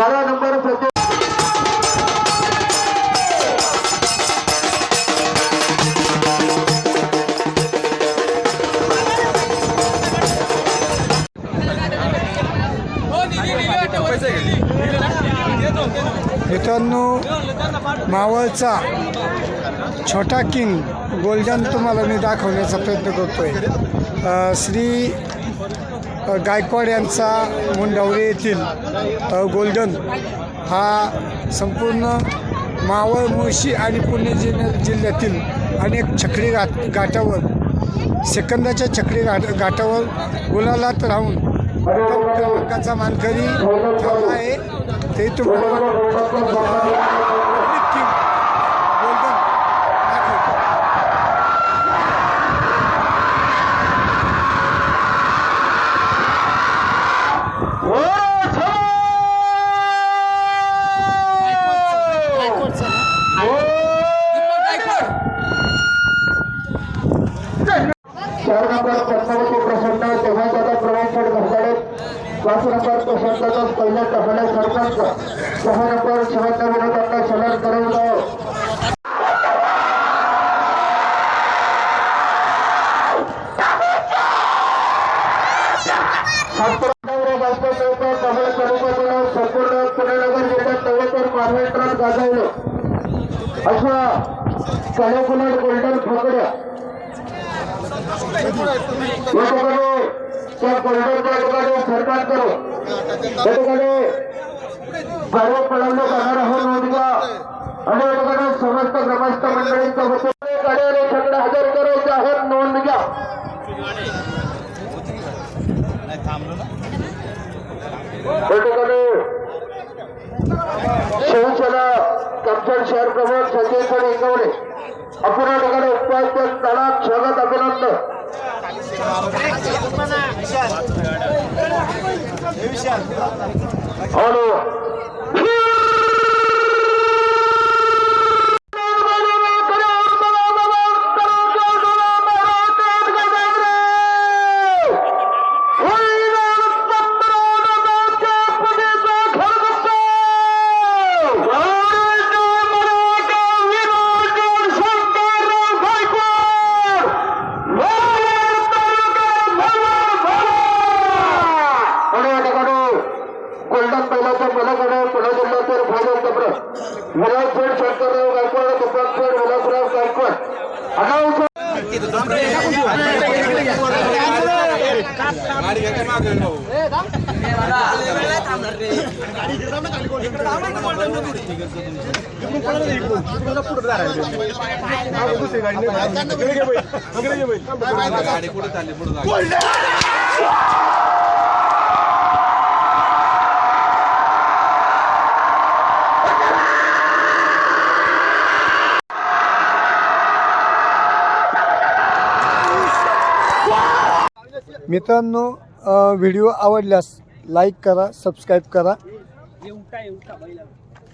बारा नंबर प्रत्येक मित्रांनो मावळचा छोटा किंग गोल्डन तुम्हाला मी दाखवण्याचा प्रयत्न करतोय. श्री गायकवाड यांचा मुंडावरे येथील गोल्डन हा संपूर्ण मावळ मुळशी आणि पुणे जिल्ह्या जिल्ह्यातील अनेक छकडी घाट घाटावर सेकंदाच्या छकडी घाट घाटावर गुलालात राहून क्रमांकाचा मानकरी ठरला आहे. ते तुम्हाला पाच नंबर प्रसन्नचा पहिल्या टप्प्याला सरपंच सहा नंबर शिवंत विरोधातला सलाम करवलं. संपूर्ण जिल्ह्यात महाराष्ट्रात गाजवलं. अशा कलेकुलट गोल्डन फकड्या. या ठिकाणी त्या गोल्डनच्या ठिकाणी सरकार करू त्या ठिकाणी गाडी आहोत नोंद आणि या समस्त ग्रामस्थ हजर करायचे आहेत नोंद घ्या. शिवसेना कमचल शहर प्रमुख संजय सर इंगवले आपण ठिकाणी उपायुक्त तळात स्वागत अभिनंदन. हॅलो विलासपेठ शंकरराव गायकवाड दुकानपेठ विलासराव गायकवाड. गाडी कुठे चालली पुढे मित्रांनो व्हिडिओ आवडल्यास लाईक करा सबस्क्राईब करा.